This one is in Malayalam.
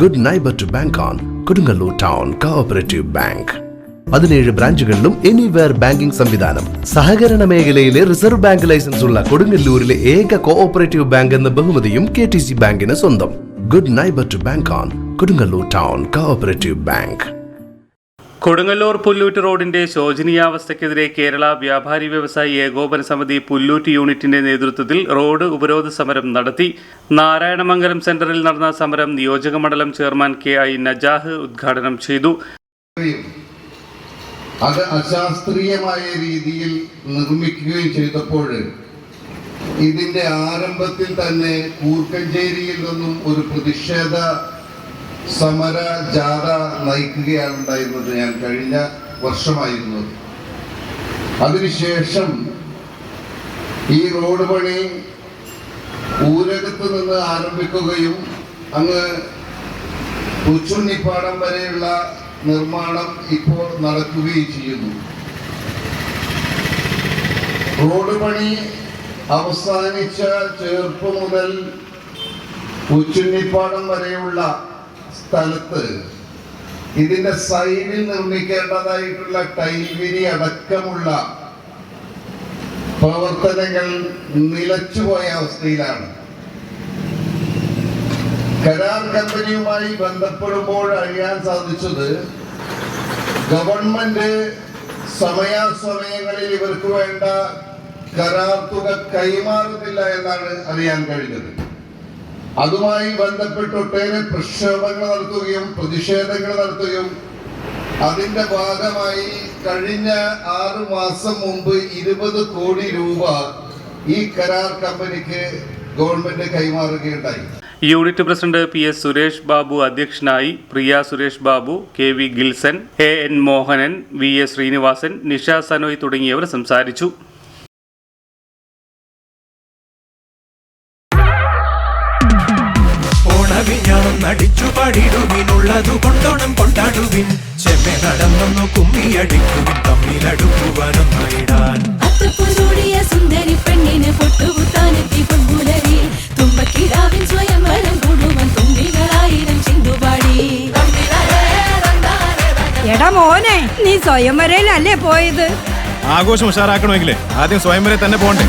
Good neighbour to bank on Kodungallur town cooperative bank പതിനേഴ് ബ്രാഞ്ചുകളിലും എനിവെയർ ബാങ്കിംഗ് സംവിധാനം. സഹകരണ മേഖലയിലെ റിസർവ് ബാങ്ക് ലൈസൻസ് ഉള്ള കൊടുങ്ങല്ലൂരിലെ ഏക കോഓപ്പറേറ്റീവ് ബാങ്ക് എന്ന ബഹുമതിയും കെ ടി സി ബാങ്കിന് സ്വന്തം. Good neighbour to bank on Kodungallur town cooperative bank Kodungallur Pullut റോഡിന്റെ ശോചനീയാവസ്ഥയ്ക്കെതിരെ കേരള വ്യാപാരി വ്യവസായി ഏകോപന സമിതി പുല്ലൂറ്റ് യൂണിറ്റിന്റെ നേതൃത്വത്തിൽ റോഡ് ഉപരോധ സമരം നടത്തി. നാരായണമംഗലം സെന്ററിൽ നടന്ന സമരം നിയോജക മണ്ഡലം ചെയർമാൻ കെ ഐ നജാഹ് ഉദ്ഘാടനം ചെയ്തു. അത് അശാസ്ത്രീയമായ രീതിയിൽ നിർമ്മിക്കുകയും ചെയ്തപ്പോൾ ഇതിന്റെ ആരംഭത്തിൽ തന്നെ കൂർക്കഞ്ചേരിയിൽ നിന്നും ഒരു പ്രതിഷേധ സമര ജാഥ നയിക്കുകയാണ് ഉണ്ടായിരുന്നത്. ഞാൻ കഴിഞ്ഞ വർഷമായിരുന്നു. അതിനുശേഷം ഈ റോഡ് പണി ഊരകത്ത് നിന്ന് ആരംഭിക്കുകയും അങ്ങ് ഉച്ചുണ്ണിപ്പാടം വരെയുള്ള നിർമ്മാണം ഇപ്പോൾ നടക്കുകയും ചെയ്യുന്നു. റോഡ് പണി അവസാനിച്ച ചേർപ്പ് മുതൽ ഉച്ചുണ്ണിപ്പാടം വരെയുള്ള സ്ഥലത്ത് ഇതിന്റെ സൈഡിൽ നിർമ്മിക്കേണ്ടതായിട്ടുള്ള ടൈൽവിരി അടക്കമുള്ള പ്രവർത്തനങ്ങൾ നിലച്ചുപോയ അവസ്ഥയിലാണ്. കരാർ കമ്പനിയുമായി ബന്ധപ്പെടുമ്പോൾ അറിയാൻ സാധിച്ചത് ഗവൺമെന്റ് സമയാസമയങ്ങളിൽ ഇവർക്ക് വേണ്ട കരാർ തുക കൈമാറുന്നില്ല എന്നാണ് അറിയാൻ കഴിഞ്ഞത്. അതുമായി ബന്ധപ്പെട്ട് ഒട്ടേറെ പ്രക്ഷോഭങ്ങൾ നടത്തുകയും പ്രതിഷേധങ്ങൾ നടത്തുകയും അതിന്റെ ഭാഗമായി കഴിഞ്ഞ ആറു മാസം മുമ്പ് ഇരുപത് കോടി രൂപ ഈ കരാർ കമ്പനിക്ക് government കൈമാറുകയുണ്ടായി. Unit president P S Suresh Babu അധ്യക്ഷനായി Priya Suresh Babu K V Gilson A N Mohanan V S Srinivasan Nisha Sanoy തുടങ്ങിയവർ സംസാരിച്ചു. ഓണവിഞ്ഞാണം നടിച്ചു പാടിടുവിനുള്ളതു കൊണ്ടോണം കൊണ്ടാടുവിൻ. ചെമ്മെ നടന്നൊന്നു കുമ്മിയടിക്കുവിൻ തമ്മിലടുക്കുവാനൊന്നായിടാൻ അത്തപ്പൂചൂടിയ സുന്ദരി പെണ്ണിന് പൊട്ടുകുത്താനെത്തി പൊൻപുലരി തുമ്പക്കിടാവിൻ സ്വയംവരം കൂടുവൻ തുമ്പികളായിരം ചിന്തുപാടി. എടാ മോനെ നീ സ്വയംവരയിലല്ലേ പോയത്? ആഘോഷം ഉഷാറാക്കണമെങ്കിലേ ആദ്യം സ്വയംവരെ തന്നെ പോകണ്ടേ.